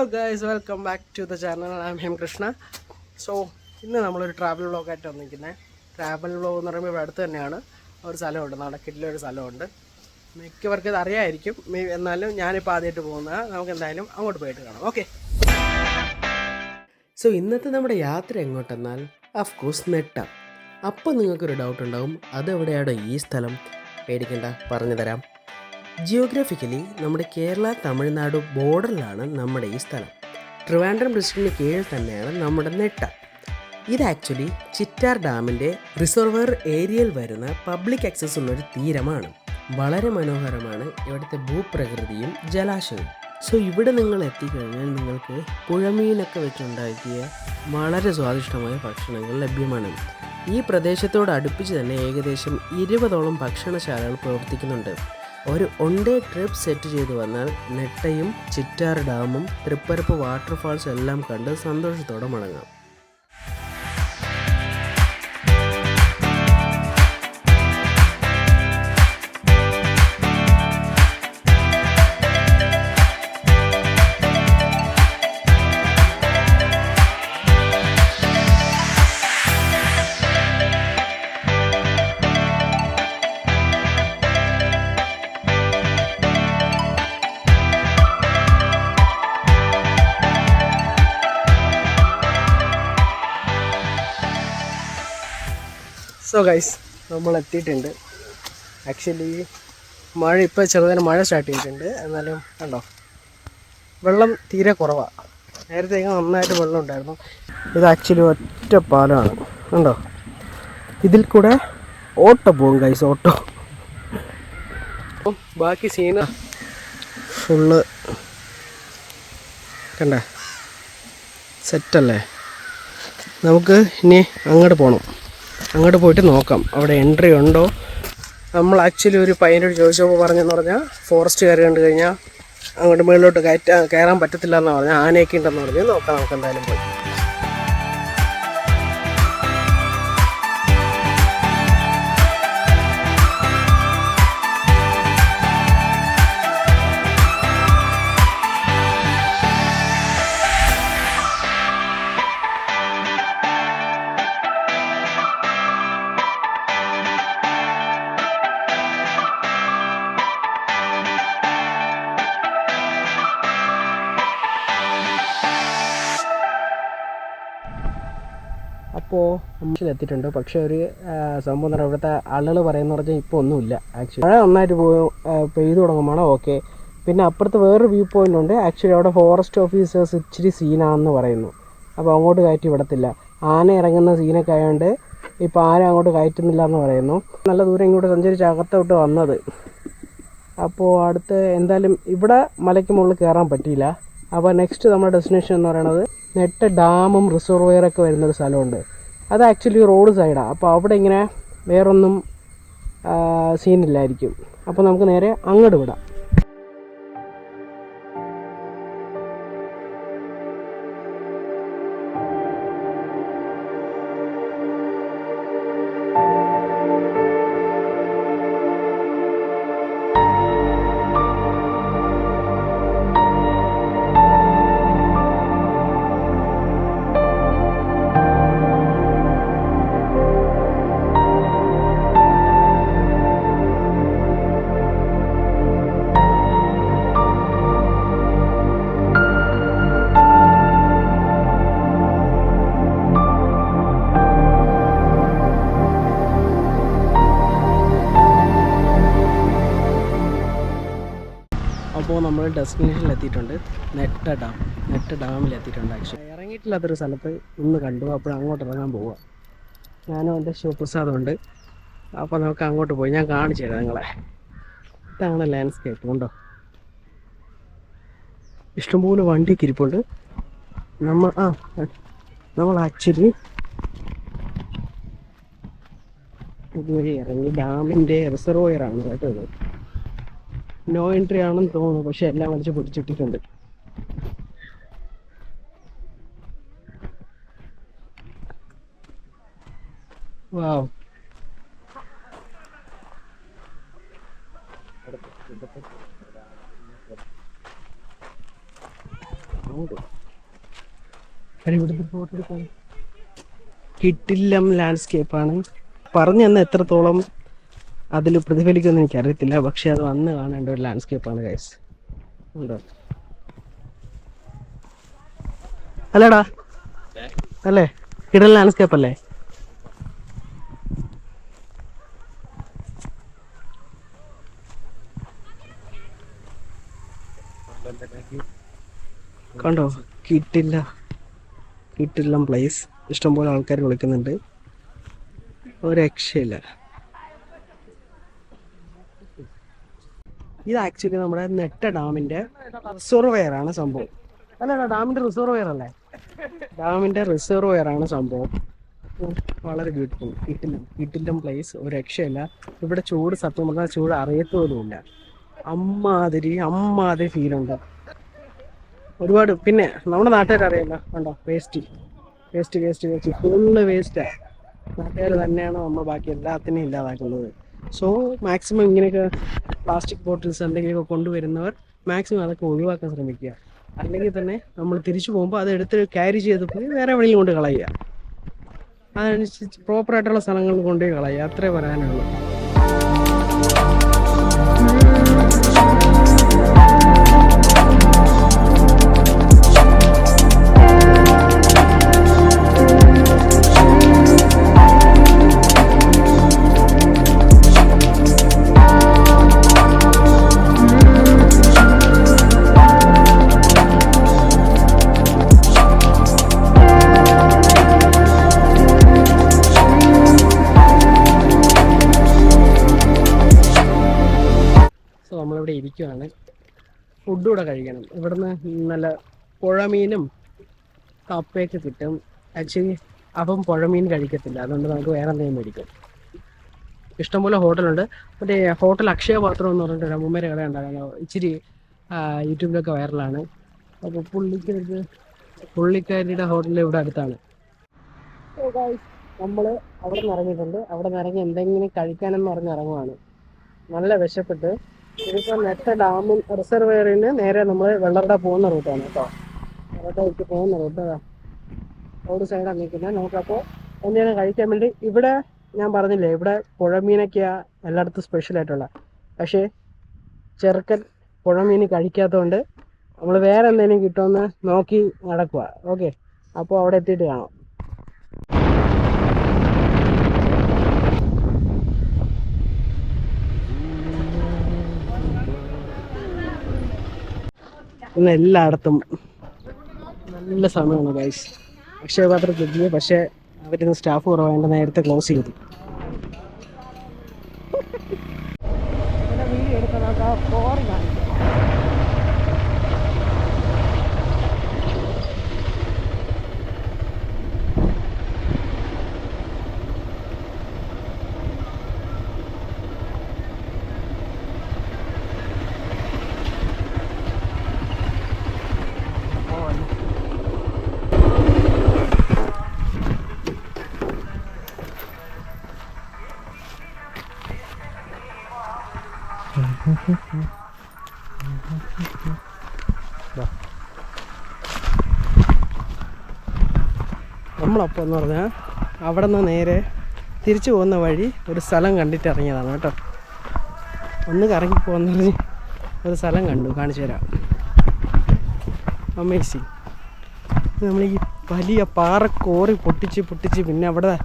Hello guys welcome back to the channel I'm Hem Krishna so ഇന്ന് നമ്മളൊരു travel വ്ളോഗായിട്ട് വന്നിരിക്കുന്നത് travel vlog എന്ന് പറയുമ്പോൾ ഇവിടെ അടുത്ത് തന്നെയാണ്. ഒരു സ്ഥലമുണ്ട്. നടക്കിട്ടിലൊരു സ്ഥലമുണ്ട്. മിക്കവർക്ക് ഇത് അറിയായിരിക്കും. എന്നാലും ഞാനിപ്പോൾ ആദ്യമായിട്ട് പോകുന്നത്. നമുക്ക് എന്തായാലും അങ്ങോട്ട് പോയിട്ട് കാണാം. ഓക്കെ സോ ഇന്നത്തെ നമ്മുടെ യാത്ര എങ്ങോട്ടെന്നാൽ ഓഫ് കോഴ്സ് നെട്ട. അപ്പോൾ നിങ്ങൾക്കൊരു ഡൗട്ട് ഉണ്ടാവും. അതെവിടെയാണോ ഈ സ്ഥലം? പേടിക്കണ്ട. പറഞ്ഞു തരാം ജിയോഗ്രാഫിക്കലി നമ്മുടെ കേരള തമിഴ്നാട് ബോർഡറിലാണ് നമ്മുടെ ഈ സ്ഥലം. ട്രിവാൻഡ്രം ഡിസ്ട്രിക്റ്റിന് കീഴിൽ തന്നെയാണ് നമ്മുടെ നെട്ട. ഇത് ആക്ച്വലി ചിറ്റാർ ഡാമിന്റെ റിസർവർ ഏരിയയിൽ വരുന്ന പബ്ലിക് ആക്സസ് ഉള്ളൊരു തീരമാണ്. വളരെ മനോഹരമാണ് ഇവിടുത്തെ ഭൂപ്രകൃതിയും ജലാശയവും. സോ ഇവിടെ നിങ്ങൾ എത്തിക്കഴിഞ്ഞാൽ നിങ്ങൾക്ക് പുഴമീനൊക്കെ വെച്ചുണ്ടാക്കിയ വളരെ സ്വാദിഷ്ടമായ ഭക്ഷണങ്ങൾ ലഭ്യമാണ്. ഈ പ്രദേശത്തോട് അടുപ്പിച്ച് തന്നെ ഏകദേശം ഇരുപതോളം ഭക്ഷണശാലകൾ പ്രവർത്തിക്കുന്നുണ്ട്. ഒരു വൺ ഡേ ട്രിപ്പ് സെറ്റ് ചെയ്തു വന്നാൽ നെട്ടയും ചിറ്റാർ ഡാമും തൃപ്പരപ്പ് വാട്ടർഫാൾസും എല്ലാം കണ്ട് സന്തോഷത്തോടെ മടങ്ങാം. സോ ഗൈസ് നമ്മൾ എത്തിയിട്ടുണ്ട് ആക്ച്വലി മഴ ഇപ്പോൾ ചെറുതായി മഴ സ്റ്റാർട്ട് ചെയ്തിട്ടുണ്ട്. എന്നാലും കണ്ടോ വെള്ളം തീരെ കുറവാണ് നേരത്തേക്ക് നന്നായിട്ട് വെള്ളം ഉണ്ടായിരുന്നു. ഇത് ആക്ച്വലി ഒറ്റ പാലമാണ്. കണ്ടോ? ഇതിൽ കൂടെ ഓട്ടോ പോകും ഗൈസ് ഓട്ടോ. ബാക്കി സീന ഫുള്ള് കണ്ടേ സെറ്റല്ലേ നമുക്ക് ഇനി അങ്ങോട്ട് പോകണം അങ്ങോട്ട് പോയിട്ട് നോക്കാം. അവിടെ എൻട്രി ഉണ്ടോ? നമ്മൾ ആക്ച്വലി ഒരു പയ്യനോട് ചോദിച്ചപ്പോൾ പറഞ്ഞെന്ന് പറഞ്ഞാൽ ഫോറസ്റ്റ് കയറി കണ്ടു കഴിഞ്ഞാൽ അങ്ങോട്ട് മുകളിലോട്ട് കയറ്റാൻ കയറാൻ പറ്റത്തില്ല എന്ന് പറഞ്ഞാൽ ആനയൊക്കെ ഉണ്ടെന്ന് പറഞ്ഞ് നോക്കാം നമുക്ക് എന്തായാലും പോയി. നമ്മൾ എത്തിയിട്ടുണ്ട് പക്ഷേ ഒരു സംഭവം എന്ന് പറഞ്ഞാൽ ഇവിടുത്തെ ആളുകൾ പറയുന്ന പറഞ്ഞാൽ ഇപ്പോൾ ഒന്നുമില്ല ആക്ച്വലി മഴ നന്നായിട്ട് പോയി പെയ്തു തുടങ്ങുമ്പോൾ ഓക്കെ പിന്നെ അപ്പുറത്ത് വേറൊരു വ്യൂ പോയിന്റ് ഉണ്ട്. ആക്ച്വലി അവിടെ ഫോറസ്റ്റ് ഓഫീസേഴ്സ് ഇച്ചിരി സീനാണെന്ന് പറയുന്നു. അപ്പോൾ അങ്ങോട്ട് കയറ്റി വിടത്തില്ല. ആന ഇറങ്ങുന്ന സീനൊക്കെ ആയതുകൊണ്ട് ഇപ്പോൾ ആരും അങ്ങോട്ട് കയറ്റുന്നില്ല എന്ന് പറയുന്നു. നല്ല ദൂരം ഇങ്ങോട്ട് സഞ്ചരിച്ച് അകത്തോട്ട് വന്നത്. അപ്പോൾ അടുത്ത് എന്തായാലും ഇവിടെ മലയ്ക്ക് മുകളിൽ കയറാൻ പറ്റിയില്ല. അപ്പോൾ നെക്സ്റ്റ് നമ്മുടെ ഡെസ്റ്റിനേഷൻ എന്ന് പറയുന്നത് നെട്ട് ഡാമും റിസർവയറൊക്കെ വരുന്നൊരു സ്ഥലമുണ്ട്. അത് ആക്ച്വലി റോഡ് സൈഡാണ് അപ്പോൾ അവിടെ ഇങ്ങനെ വേറൊന്നും സീനില്ലായിരിക്കും അപ്പോൾ നമുക്ക് നേരെ അങ്ങോട്ട് വിടാം. അപ്പോൾ നമ്മൾ ഡെസ്റ്റിനേഷനിൽ എത്തിയിട്ടുണ്ട് നെട്ട ഡാം. നെട്ട ഡാമിൽ എത്തിയിട്ടുണ്ട് ആക്ച്വലി ഇറങ്ങിയിട്ടില്ലാത്തൊരു സ്ഥലത്ത് ഇന്ന് കണ്ടു. അപ്പോൾ അങ്ങോട്ട് ഇറങ്ങാൻ പോവുക ഞാനും എന്റെ ശിവപ്രസാദം ഉണ്ട്. അപ്പോൾ നമുക്ക് അങ്ങോട്ട് പോയി. ഞാൻ കാണിച്ചു തരാം നിങ്ങളെ. ഇതാണ് ലാൻഡ്സ്കേപ്പ് ഉണ്ടോ ഇഷ്ടംപോലെ വണ്ടിയൊക്കെ ഇരിപ്പുണ്ട്. നമ്മൾ ആ നമ്മൾ ആക്ച്വലി ഇതുവഴി ഇറങ്ങി. ഡാമിന്റെ റിസർവോയറാണ് കേട്ടോ നോ എൻട്രി ആണെന്ന് തോന്നുന്നു. പക്ഷെ എല്ലാം വലിച്ച് പൊടിച്ചിട്ടിട്ടുണ്ട്. വാവ് കിട്ടില്ലം ലാൻഡ്സ്കേപ്പാണ് പറഞ്ഞു തന്ന എത്രത്തോളം അതിൽ പ്രതിഫലിക്കുമെന്ന് എനിക്കറിയത്തില്ല. പക്ഷെ അത് വന്ന് കാണേണ്ട ഒരു ലാൻഡ്സ്കേപ്പാണ് ഗൈസ് ഉണ്ടോ? അല്ലേടാ? അല്ലേ? കിടൽ ലാൻഡ്സ്കേപ്പ് അല്ലേ? കണ്ടോ? കിട്ടില്ല. കിട്ടില്ല പ്ലേസ് ഇഷ്ടംപോലെ ആൾക്കാർ വിളിക്കുന്നുണ്ട്. ഒരു രക്ഷയില്ല. ഇത് ആക്ച്വലി നമ്മുടെ നെട്ട ഡാമിന്റെ റിസർവെയർ ആണ് സംഭവം. അല്ലല്ല ഡാമിന്റെ റിസർവെയർ അല്ലേ? ഡാമിന്റെ റിസർവെയർ ആണ് സംഭവം. വളരെ ബ്യൂട്ടിഫുൾ കിട്ടിലും കിട്ടിലും പ്ലേസ് ഒരു രക്ഷയില്ല. ഇവിടെ ചൂട് സത്യം പറഞ്ഞാൽ ചൂട് അറിയത്തോലുമില്ല അമ്മാതിരി അമ്മാതിരി ഫീലുണ്ട് ഒരുപാട് പിന്നെ നമ്മുടെ നാട്ടുകാർ അറിയില്ല കണ്ടോ? Waste waste waste waste full വേസ്റ്റാണ് നാട്ടുകാർ തന്നെയാണ് നമ്മൾ ബാക്കി എല്ലാത്തിനെയും ഇല്ലാതാക്കുന്നത്. സോ മാക്സിമം ഇങ്ങനെയൊക്കെ പ്ലാസ്റ്റിക് ബോട്ടിൽസ് എന്തെങ്കിലുമൊക്കെ കൊണ്ടുവരുന്നവർ മാക്സിമം അതൊക്കെ ഒഴിവാക്കാൻ ശ്രമിക്കുക. അല്ലെങ്കിൽ തന്നെ നമ്മൾ തിരിച്ചു പോകുമ്പോൾ അത് എടുത്ത് ക്യാരി ചെയ്ത് പോയി വേറെ എവിടെയും കൊണ്ട് കളയുക. അതനുസരിച്ച് പ്രോപ്പറായിട്ടുള്ള സ്ഥലങ്ങളിൽ കൊണ്ടുപോയി കളയുക. അത്രേ പറയാനുള്ളൂ. ഫുഡ് കൂടെ കഴിക്കണം. ഇവിടുന്ന് നല്ല പുഴമീനും കപ്പയൊക്കെ കിട്ടും. ആക്ച്വലി അപ്പം പുഴമീൻ കഴിക്കത്തില്ല. അതുകൊണ്ട് നമുക്ക് വേറെ എന്തെങ്കിലും മേടിക്കും. ഇഷ്ടംപോലെ ഹോട്ടലുണ്ട്. മറ്റേ ഹോട്ടൽ അക്ഷയ പാത്രം എന്ന് പറഞ്ഞിട്ട് അമ്മൂമ്മേരെ കട ഉണ്ടായിരുന്നു. ഇച്ചിരി യൂട്യൂബിലൊക്കെ വൈറലാണ്. അപ്പോൾ പുള്ളിക്കരുത് പുള്ളിക്കാരിയുടെ ഹോട്ടൽ ഇവിടെ അടുത്താണ്. നമ്മൾ അവിടെ നിന്ന് ഇറങ്ങിയിട്ടുണ്ട്. അവിടെ നിന്ന് ഇറങ്ങി എന്തെങ്കിലും കഴിക്കാനെന്ന് പറഞ്ഞ് ഇറങ്ങുവാണ്. നല്ല വിശപ്പെട്ട് ഇതിപ്പോ നെട്ട ഡാമും റിസർവയറിന് നേരെ നമ്മൾ വെള്ളറട പോകുന്ന റൂട്ടാണ് കേട്ടോ. വെള്ളറടയ്ക്ക് പോകുന്ന റൂട്ട് റോഡ് സൈഡാണ് നിൽക്കുന്നത് നമുക്കപ്പോൾ എന്തെങ്കിലും കഴിക്കാൻ വേണ്ടി ഇവിടെ ഞാൻ പറഞ്ഞില്ലേ ഇവിടെ പുഴമീനൊക്കെയാണ് എല്ലായിടത്തും സ്പെഷ്യൽ ആയിട്ടുള്ള. പക്ഷേ ചെറുക്കൻ പുഴമീൻ കഴിക്കാത്തതുകൊണ്ട് നമ്മൾ വേറെ എന്തെങ്കിലും കിട്ടുമെന്ന് നോക്കി നടക്കുക ഓക്കെ അപ്പോൾ അവിടെ എത്തിയിട്ട് കാണാം. ഇന്ന് എല്ലായിടത്തും നല്ല സമയമാണ് ഗൈസ് അക്ഷയപാത്രത്തിൽ എത്തിയ പക്ഷേ അവരിന്ന് സ്റ്റാഫ് കുറവായതുകൊണ്ട് നേരത്തെ ക്ലോസ് ചെയ്തു. വീഡിയോ എടുക്കാൻ നമ്മളപ്പോൾ എന്ന് പറഞ്ഞാൽ അവിടെ നിന്ന് നേരെ തിരിച്ചു പോകുന്ന വഴി ഒരു സ്ഥലം കണ്ടിട്ട് ഇറങ്ങിയതാണ് കേട്ടോ. ഒന്ന് കറങ്ങി പോകുന്ന പറഞ്ഞ് ഒരു സ്ഥലം കണ്ടു. കാണിച്ചു തരാം. അമേസിങ് നമ്മൾ ഈ വലിയ പാറ കോറി പൊട്ടിച്ച് പൊട്ടിച്ച് പിന്നെ അവിടെ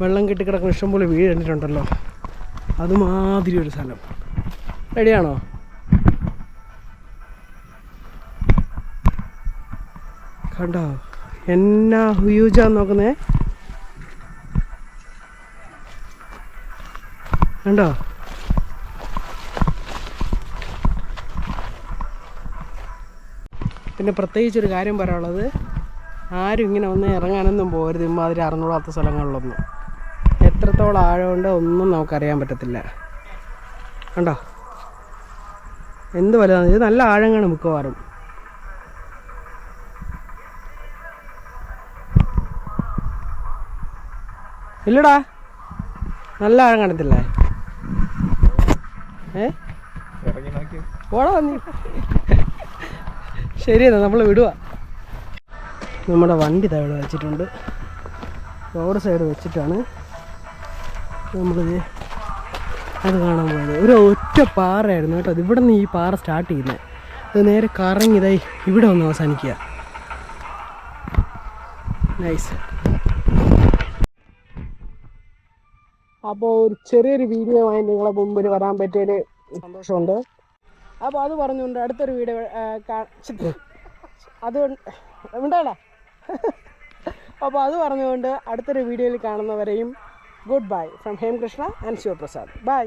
വെള്ളം കെട്ടി കിടക്കുന്ന ഇഷ്ടംപോലെ വീട് കണ്ടിട്ടുണ്ടല്ലോ. അതുമാതിരി ഒരു സ്ഥലം. റെഡിയാണോ കണ്ടോ? എന്നാ ഹ്യൂജാ നോക്കുന്നേ? കണ്ടോ? പിന്നെ പ്രത്യേകിച്ച് ഒരു കാര്യം പറയാനുള്ളത് ആരും ഇങ്ങനെ ഒന്ന് ഇറങ്ങാനൊന്നും പോകരുത്. ഇമ്മാതിരി അറിഞ്ഞൂടാത്ത സ്ഥലങ്ങളിലൊന്നും. എത്രത്തോളം ആഴമുണ്ട് ഒന്നും നമുക്കറിയാൻ പറ്റത്തില്ല. കണ്ടോ? എന്ത് വലുതാണ് ഇത് നല്ല ആഴങ്ങാണ് മിക്കവാറും. ഇല്ലടാ. നല്ല ആഴം കാണത്തില്ലേ ഏ? ഇറങ്ങി നോക്കി. ഓടാ വന്നി ശരി എന്നാ നമ്മൾ വിടുക നമ്മുടെ വണ്ടി തവിടെ വെച്ചിട്ടുണ്ട്. റോഡ് സൈഡ് വെച്ചിട്ടാണ് നമ്മളിത് അത് കാണാൻ പോയത്. ഒരു ഒറ്റ പാറയായിരുന്നു കേട്ടോ. അത് ഇവിടെ നിന്ന് ഈ പാറ സ്റ്റാർട്ട് ചെയ്യുന്നത് അത് നേരെ കറങ്ങി ഇതായി ഇവിടെ ഒന്ന് അവസാനിക്കുക. നൈസ് അപ്പോൾ ഒരു ചെറിയൊരു വീഡിയോ ആയി നിങ്ങളെ മുമ്പിൽ വരാൻ പറ്റിയതിൽ സന്തോഷമുണ്ട്. അപ്പോൾ അത് പറഞ്ഞുകൊണ്ട് അടുത്തൊരു വീഡിയോ അത് ഉണ്ടാടാ? അപ്പോൾ അത് പറഞ്ഞുകൊണ്ട് അടുത്തൊരു വീഡിയോയിൽ കാണുന്നവരെയും good bye from Hem Krishna and Shivaprasad. Bye